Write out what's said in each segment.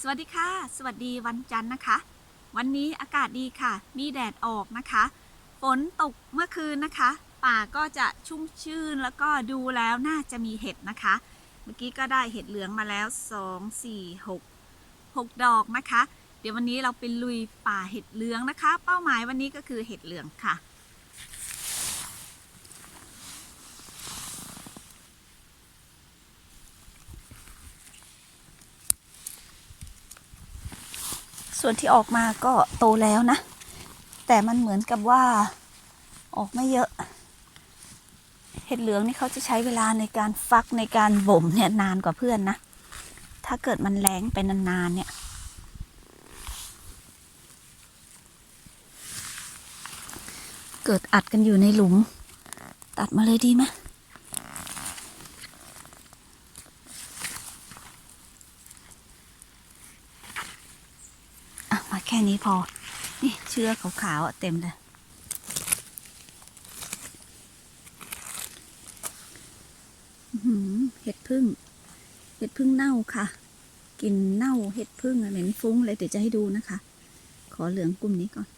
สวัสดีค่ะ สวัสดีวันจันทร์นะคะ วันนี้อากาศดีค่ะ มีแดดออกนะคะ ฝนตกเมื่อคืนนะคะ ป่าก็จะชุ่มชื่นแล้วก็ดูแล้วน่าจะมีเห็ดนะคะ เมื่อกี้ก็ได้เห็ดเหลืองมาแล้ว 2 4 6 6 ดอกนะคะ เดี๋ยววันนี้เราไปลุยป่าเห็ดเหลืองนะคะ เป้าหมายวันนี้ก็คือเห็ดเหลืองค่ะ ส่วนที่ออกมาก็โตแล้วนะ แต่มันเหมือนกับว่าออกไม่เยอะ เห็ดเหลืองนี่เขาจะใช้เวลาในการฟักในการบ่มเนี่ยนานกว่าเพื่อนนะ ถ้าเกิดมันแรงไปนานๆเนี่ย เกิดอัดกันอยู่ในหลุม ตัดมาเลยดีไหมอะ มาแค่ นี้พอ นี่เชื้อขาวๆเต็มเลยเห็ดพึ่ง เห็ดพึ่งเน่าค่ะกลินเน่าเห็ดพึ่งเหม็นฟุ้งเลยเดี๋ยวจะให้ดูนะคะ ขอเหลืองกลุ่มนี้ก่อน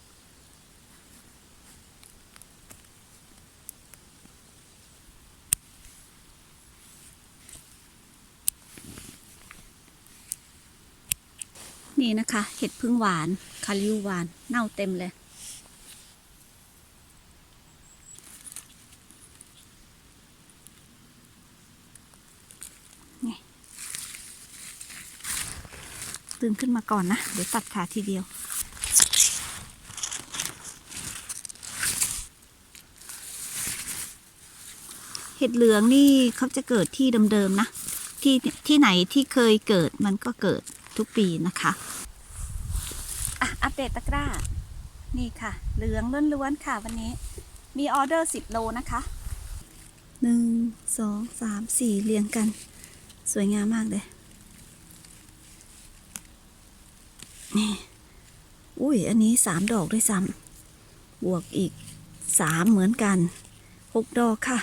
นี่นะคะ เห็ดพึ่งหวาน คาริวหวาน เน่าเต็มเลยตื่นขึ้นมาก่อนนะ เดี๋ยวตัดขาทีเดียวเห็ดเหลืองนี่เขาจะเกิดที่เดิมๆนะ ที่ที่ไหนที่เคยเกิดมันก็เกิด ทุกปีนะคะอะอัปเดตตะกร้า นี่ค่ะ เหลืองล้วนๆค่ะวันนี้ มีออเดอร์10โลนะคะหนึ่งสองสามสี่เรียงกัน สวยงามมากเลย นี่ อุ้ยอันนี้สามดอกด้วยซ้ำบวกอีกสามเหมือนกันหกดอกค่ะ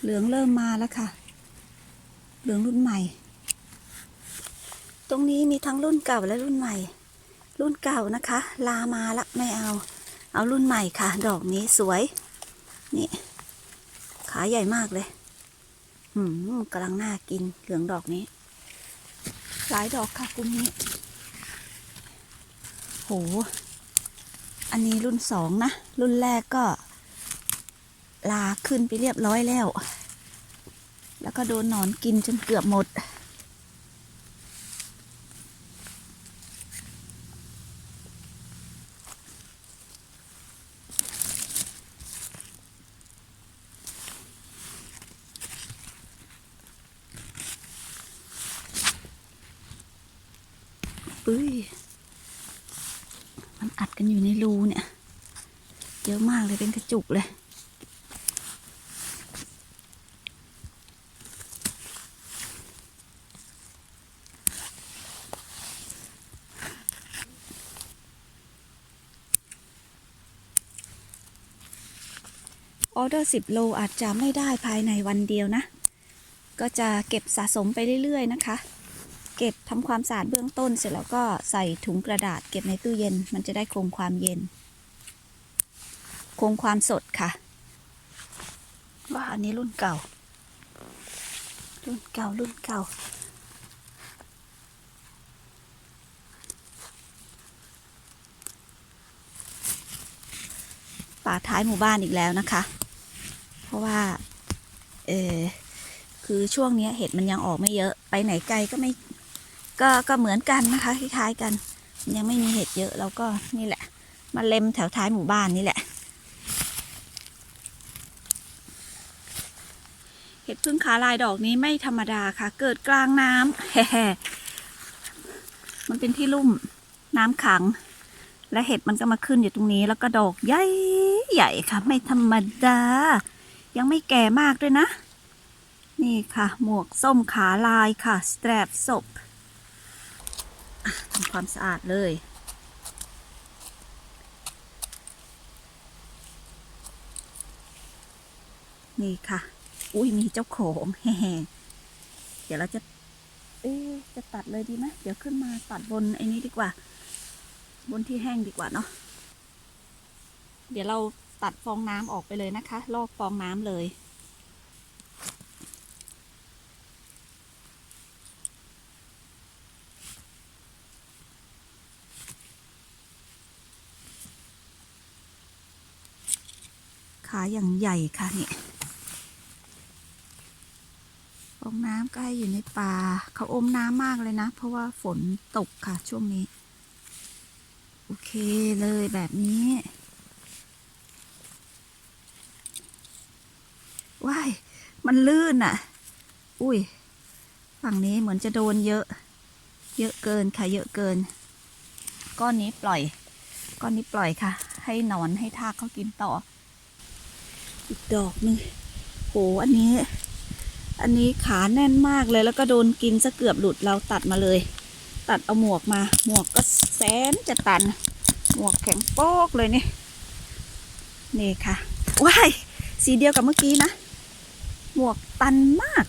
เหลืองเริ่มมาแล้วค่ะ เหลืองรุ่นใหม่ ตรงนี้มีทั้งรุ่นเก่าและรุ่นใหม่ รุ่นเก่านะคะ ลามาละไม่เอา เอารุ่นใหม่ค่ะ ดอกนี้สวย นี่ ขาใหญ่มากเลยหืมกำลังน่ากินเหลืองดอกนี้ หลายดอกค่ะกลุ่มนี้ โห อันนี้รุ่นสองนะ รุ่นแรกก็ ลาขึ้นไปเรียบร้อยแล้ว แล้วก็โดนหนอนกินจนเกือบหมดปุ้ย มันอัดกันอยู่ในรูเนี่ย เยอะมากเลยเป็นกระจุกเลย ออเดอร์ 10 โลอาจจะไม่ได้ภายในวันเดียวนะ ก็จะเก็บสะสมไปเรื่อยๆนะคะ เก็บทำความสะอาดเบื้องต้นเสร็จแล้วก็ใส่ถุงกระดาษเก็บในตู้เย็น มันจะได้คงความเย็น คงความสดค่ะ ว่าอันนี้รุ่นเก่า รุ่นเก่ารุ่นเก่าป่าท้ายหมู่บ้านอีกแล้วนะคะเพราะว่า เออคือช่วงนี้เห็ดมันยังออกไม่เยอะ ไปไหนไกลก็ไม่ก็ก็เหมือนกันนะคะคล้ายๆกัน ยังไม่มีเห็ดเยอะแล้วก็นี่แหละ มาเล็มแถวท้ายหมู่บ้านนี่แหละ เห็ดพึ่งขาลายดอกนี้ไม่ธรรมดาค่ะ เกิดกลางน้ำแฮ่มันเป็นที่ลุ่มน้ำขัง และเห็ดมันก็มาขึ้นอยู่ตรงนี้ แล้วก็ดอกใหญ่ใหญ่ค่ะ ไม่ธรรมดา ยังไม่แก่มากด้วยนะ นี่ค่ะ หมวกส้มขาลายค่ะ สแตรปศพทำความสะอาดเลยนี่ค่ะ อุ้ยมีเจ้าของแฮ่ๆดี๋ยวเราจะ เอ๊จะตัดเลยดีไหมเดี๋ยวขึ้นมาตัดบนไอ้นี้ดีกว่า บนที่แห้งดีกว่าเนาะ เดี๋ยวเรา ตัดฟองน้ำออกไปเลยนะคะ ลอกฟองน้ำเลย ขาอย่างใหญ่ค่ะนี่ฟองน้ำใกล้อยู่ในป่าเขาอมน้ำมากเลยนะ เพราะว่าฝนตกค่ะช่วงนี้ โอเคเลยแบบนี้ ว้าย มันลื่นอะ อุ้ย ฝั่งนี้เหมือนจะโดนเยอะ เยอะเกินค่ะ เยอะเกิน ก้อนนี้ปล่อย ก้อนนี้ปล่อยค่ะ ให้นอนให้ทากเขากินต่อ อีกดอกนึ่งโห อันนี้ อันนี้ขาแน่นมากเลย แล้วก็โดนกินซะเกือบหลุด เราตัดมาเลย ตัดเอาหมวกมา หมวกก็แสนจะตัน หมวกแข็งโป๊กเลยนี่ นี่ค่ะ ว้าย สีเดียวกับเมื่อกี้นะ หมวกตันมาก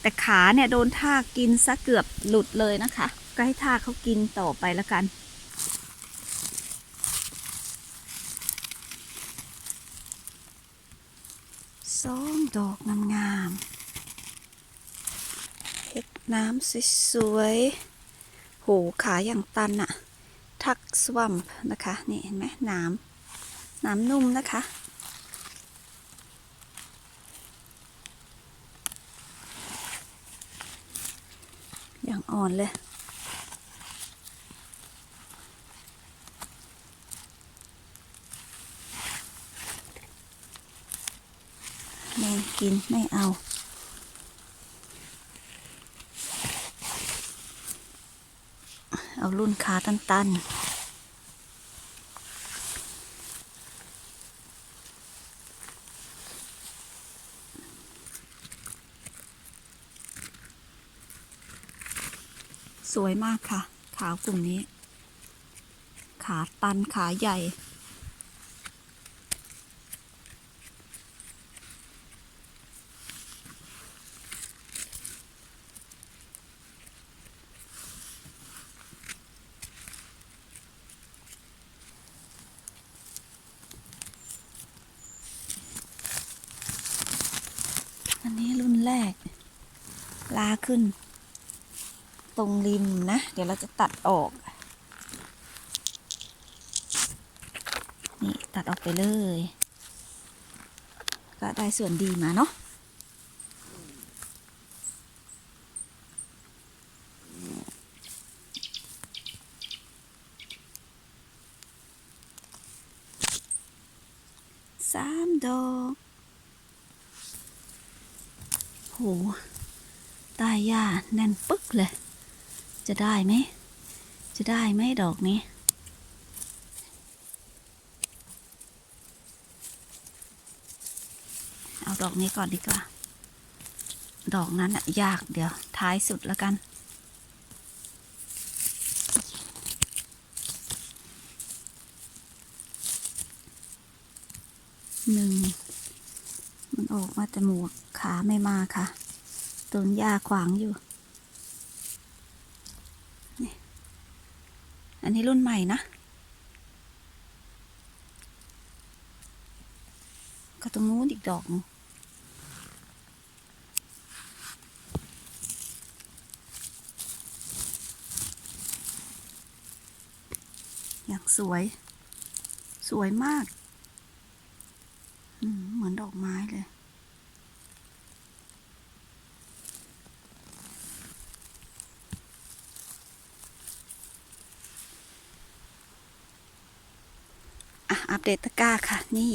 แต่ขาเนี่ยโดนทากกินซะเกือบหลุดเลยนะคะ ก็ให้ทากเขากินต่อไปแล้วกันสองดอกงามๆเห็ดน้ำสวยๆโหขาอย่างตันอะทักสวัมนะคะ นี่เห็นไหมน้ำน้ำนุ่มนะคะ อย่างอ่อนเลยแมงกินไม่เอาเอารุ่นขาตันๆ สวยมากค่ะ ขาวกลุ่มนี้ ขาตันขาใหญ่ อันนี้รุ่นแรก ลาขึ้น ตรงริมนะ เดี๋ยวเราจะตัดออกนี่ตัดออกไปเลย ก็ได้ส่วนดีมาเนาะสามดอก โหใตายหญ้าแน่นปึ๊กเลย จะได้ไหม จะได้ไหมดอกนี้ เอาดอกนี้ก่อนดีกว่า ดอกนั้นอะยากเดี๋ยว ท้ายสุดแล้วกันหนึ่งมันออกมาแต่หมวกขาไม่มาค่ะต้นหญ้าขวางอยู่นี่อั นนี้รุ่นใหม่นะ ก็ตรงนู้นอีกดอกนึงอย่างสวย สวยมาก เหมือนดอกไม้เลย อัปเดตตะกร้าค่ะ นี่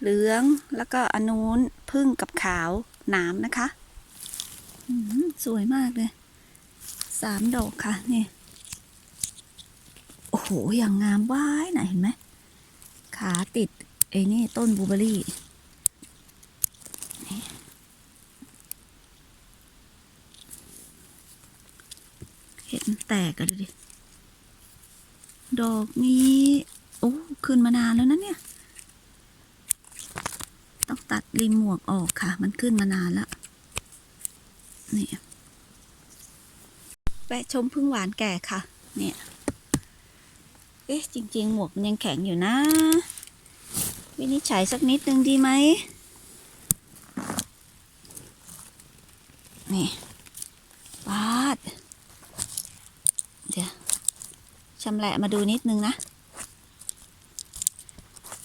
เหลืองแล้วก็อนูนพึ่งกับขาวหนามนะคะสวยมากเลยสามดอกค่ะนี่โอ้โห อย่างงามว้ายไหนเห็นไหม ขาติดไอ้นี่ต้นบูเบอรี่เห็นแตกกันดูดิ ดอกนี้ โอ้ขึ้นมานานแล้วนะเนี่ย ต้องตัดริมหมวกออกค่ะ มันขึ้นมานานแล้วนี่แวะชมพึ่งหวานแก่ค่ะ เนี่ย เอ๊ะ จริง ๆ หมวกมันยังแข็งอยู่นะ วินิจฉัยสักนิดนึงดีไหมนี่ปาด เดี๋ยวชำแหละมาดูนิดนึงนะ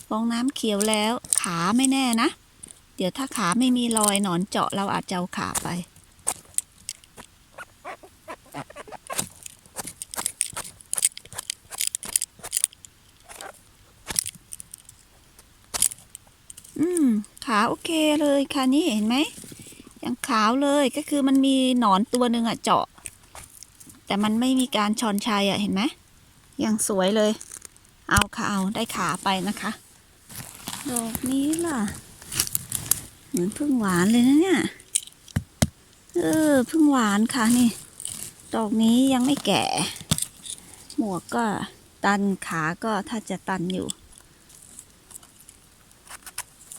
ฟองน้ำเขียวแล้ว ขาไม่แน่นะ เดี๋ยวถ้าขาไม่มีรอยหนอนเจาะเราอาจจะเอาขาไป อืม ขาโอเคเลยค่ะนี่เห็นไหม ยังขาวเลยก็คือมันมีหนอนตัวหนึ่งอะเจาะ แต่มันไม่มีการชอนชัยอะเห็นไหมยังสวยเลย เอาค่ะเอาได้ขาไปนะคะ ดอกนี้ล่ะ เหมือนพึ่งหวานเลยนะเนี่ย เออพึ่งหวานค่ะนี่ ดอกนี้ยังไม่แก่ หมวกก็ตันขาก็ถ้าจะตันอยู่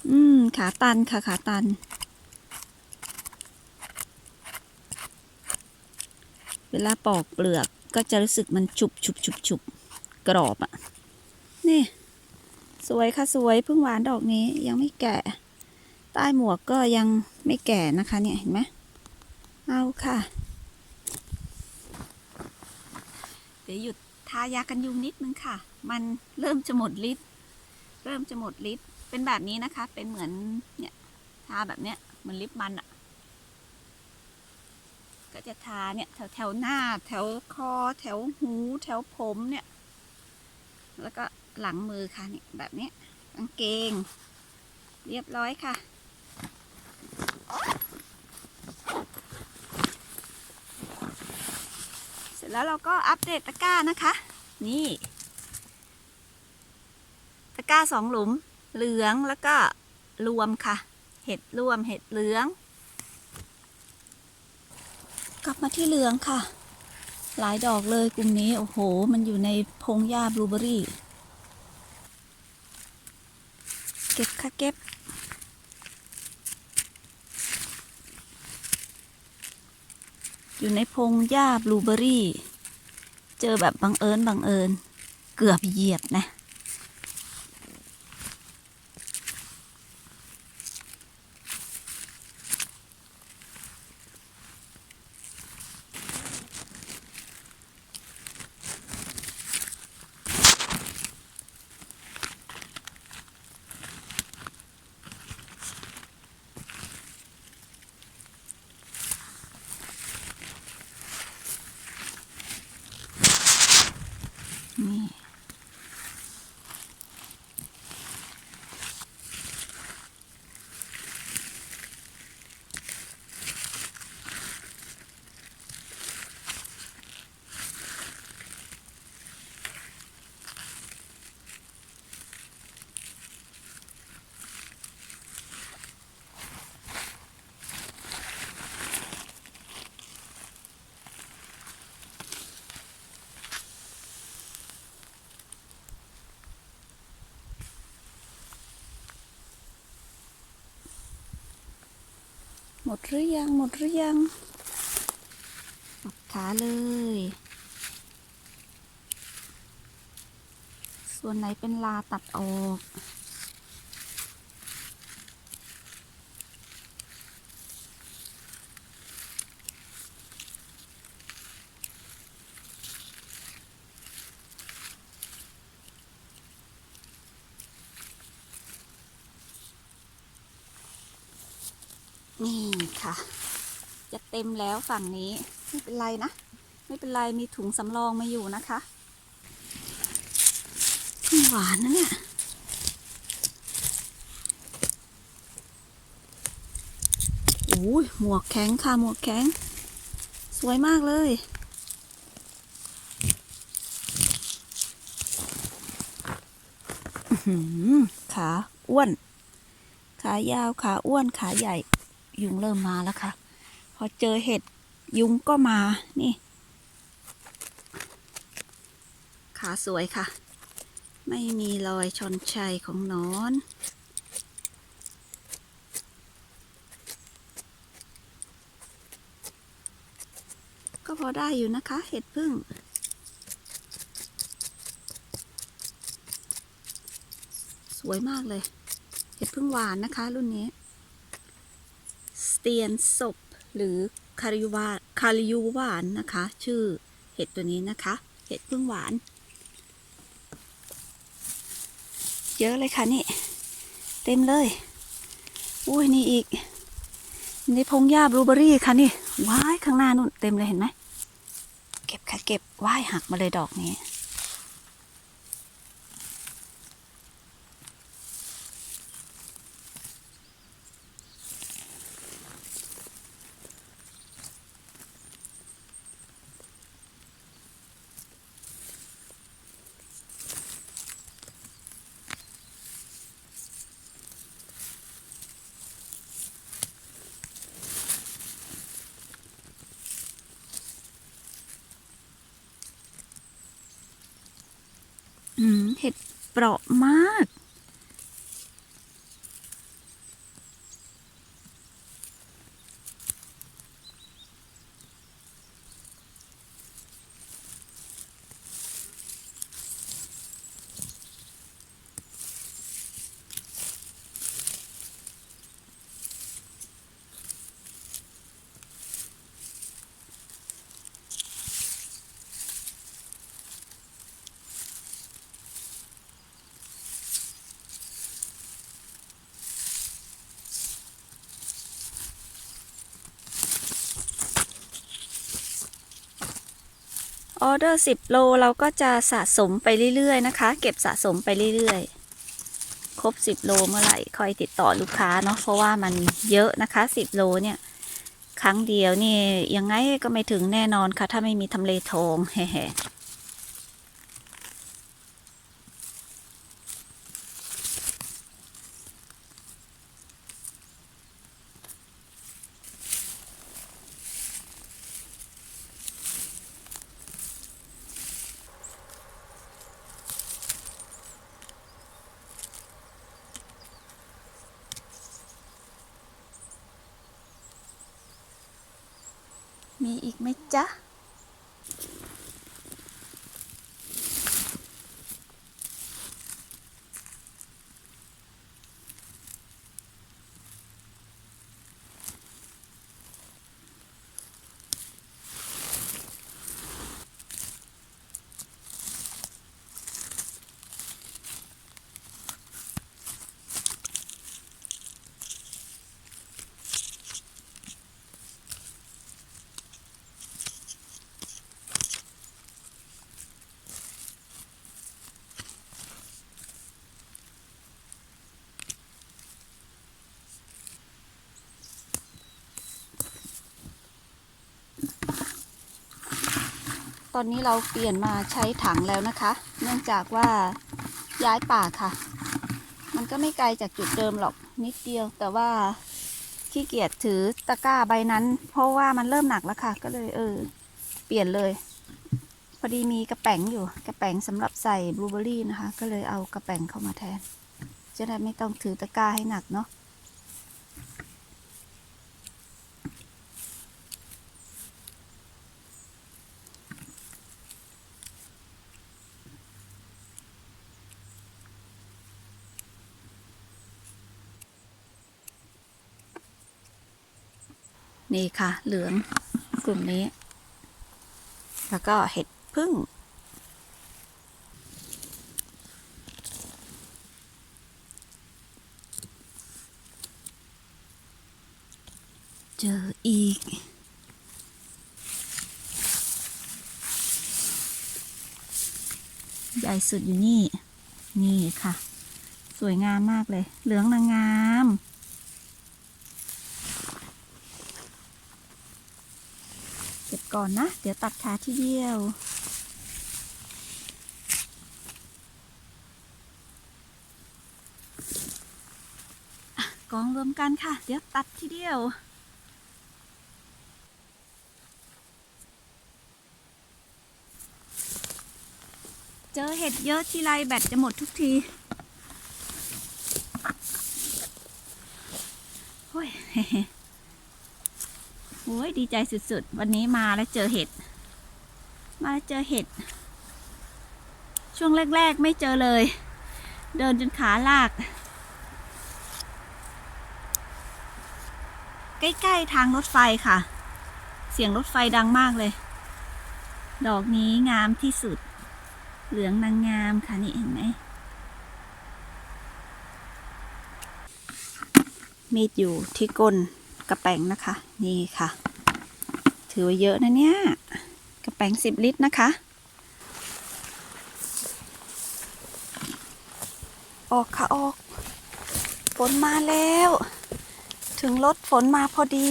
อืม ขาตันค่ะขาตัน เวลาปอกเปลือกก็จะรู้สึกมันฉุบฉุบฉุบฉุบกรอบอะ่ะ นี่ สวยค่ะสวยเพิ่งหวานดอกนี้ยังไม่แก่ ใต้หมวกก็ยังไม่แก่นะคะเนี่ยเห็นไหมเอาค่ะ เดี๋ยวหยุดทายากันยุงนิดนึงค่ะ มันเริ่มจะหมดฤทธิ์เริ่มจะหมดฤทธิ์เป็นแบบนี้นะคะ เป็นเหมือนเนี่ยทาแบบเนี้ยเหมือนลิปมันอะ่ะ ก็จะทาเนี่ยแถวแถวหน้า แถวคอ แถวหู แถวผมเนี่ย แล้วก็ หลังมือค่ะนี่แบบนี้กางเกง เรียบร้อยค่ะ เสร็จแล้วเราก็อัปเดตตะกร้านะคะ นี่ ตะกร้าสองหลุมเหลืองแล้วก็รวมค่ะ เห็ดรวมเห็ดเหลือง กลับมาที่เหลืองค่ะ หลายดอกเลยกลุ่มนี้ โอ้โห มันอยู่ในพงหญ้าบลูเบอรี่ เก็บค่ะเก็บ อยู่ในพงหญ้าบลูเบอรี่ เจอแบบบังเอิญบังเอิญ เกือบเหยียบนะ นี่ หมดหรือยัง หมดหรือยังปักขาเลย ส่วนไหนเป็นลาตัดออก นี่ค่ะ จะเต็มแล้วฝั่งนี้ไม่เป็นไรนะ ไม่เป็นไรมีถุงสำรองมาอยู่นะคะหวานนะเนี่ยโอ้ยหมวกแข็งค่ะหมวกแข็ง สวยมากเลยขาอ้วน ขายาว ขาอ้วน ขาใหญ่ ยุงเริ่มมาแล้วค่ะ พอเจอเห็ดยุงก็มา นี่ ขาสวยค่ะ ไม่มีรอยชนชัยของนอนก็พอได้อยู่นะคะ เห็ดพึ่ง สวยมากเลย เห็ดพึ่งหวานนะคะ รุ่นนี้ เตียนศพหรือคาริวาคาริยูหวานนะคะ ชื่อเห็ดตัวนี้นะคะ เห็ดพึ่งหวาน เยอะเลยค่ะนี่ เต็มเลย อุ้ยนี่อีกนี่พงหญ้าบลูเบอรี่ค่ะนี่ว้ายข้างหน้านู่นเต็มเลยเห็นไหม เก็บค่ะเก็บว้ายหักมาเลยดอกนี้ อืม เห็ดเปราะมาก ออเดอร์10 โลเราก็จะสะสมไปเรื่อยๆนะคะ เก็บสะสมไปเรื่อยๆ ครบ 10 โลเมื่อไหร่คอยติดต่อลูกค้าเนาะเพราะว่ามันเยอะนะคะ 10 โลเนี่ย ครั้งเดียวนี่ยังไงก็ไม่ถึงแน่นอนค่ะ ถ้าไม่มีทำเลทองแฮ่ มีอีกไหมจ๊ะ อนนี้เราเปลี่ยนมาใช้ถังแล้วนะคะ เนื่องจากว่าย้ายป่าค่ะ มันก็ไม่ไกลจากจุดเดิมหรอกนิดเดียว แต่ว่าขี้เกียจถือตะกร้าใบนั้น เพราะว่ามันเริ่มหนักแล้วค่ะ ก็เลยเออ เปลี่ยนเลย พอดีมีกระแป๋งอยู่ กระแป๋งสำหรับใส่บลูเบอรี่นะคะ ก็เลยเอากระแป๋งเข้ามาแทน จะได้ไม่ต้องถือตะกร้าให้หนักเนาะ นี่ค่ะ เหลืองกลุ่มนี้ แล้วก็เห็ดพึ่ง เจออีกใหญ่สุดอยู่นี่ นี่ค่ะ สวยงามมากเลย เหลืองนางงาม เก่อนนะ เดี๋ยวตัดขาทีเดียวกองรวมกันค่ะ เดี๋ยวตัดทีเดียวเจอเห็ดเยอะทีไรแบตจะหมดทุกทีโอ้ย โอ้ยดีใจสุดๆ วันนี้มาแล้วเจอเห็ด มาแล้วเจอเห็ด ช่วงแรก ๆ ไม่เจอเลย เดินจนขาลาก ใกล้ ๆ ทางรถไฟค่ะ เสียงรถไฟดังมากเลย ดอกนี้งามที่สุด เหลืองนางงามค่ะนี่เห็นไหมมีดอยู่ที่ก้น กระแป้งนะคะ นี่ค่ะ ถือว่าเยอะนะเนี่ย กระแป้งสิบลิตรนะคะ ออกค่ะออก ฝนมาแล้ว ถึงรถฝนมาพอดี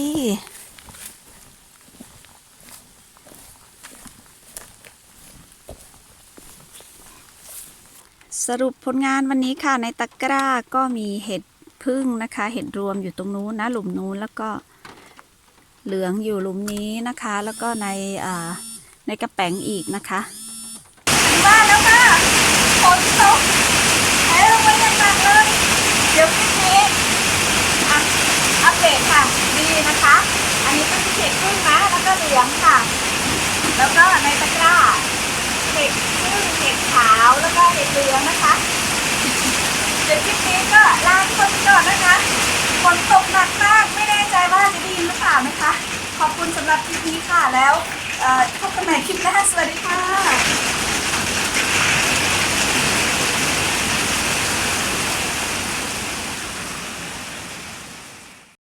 สรุปผลงานวันนี้ค่ะในตะกร้าก็มีเห็ด พึ่งนะคะ เห็ดรวมอยู่ตรงนู้นนะ หลุมนู้นแล้วก็เหลืองอยู่หลุมนี้นะคะ แล้วก็ในในกระแป้งอีกนะคะถึงบ้านแล้วค่ะฝนตกไหลลงมาอย่างหนักเลย เดี๋ยวคลิปนี้อัปเดตค่ะดีนะคะ อันนี้เป็นเห็ดพึ่งนะแล้วก็เหลืองค่ะ แล้วก็ในตะกร้าเห็ดพึ่งเห็ดขาวแล้วก็เห็ดเหลืองนะคะ เดี๋ยวคลิปนี้ก็ลาทุกคนไปก่อนนะคะฝนตกหนักมากไม่แน่ใจว่าจะได้ยินหรือเปล่านะคะ ขอบคุณสำหรับคลิปนี้ค่ะแล้วพบกันใหม่คลิปหน้าสวัสดีค่ะ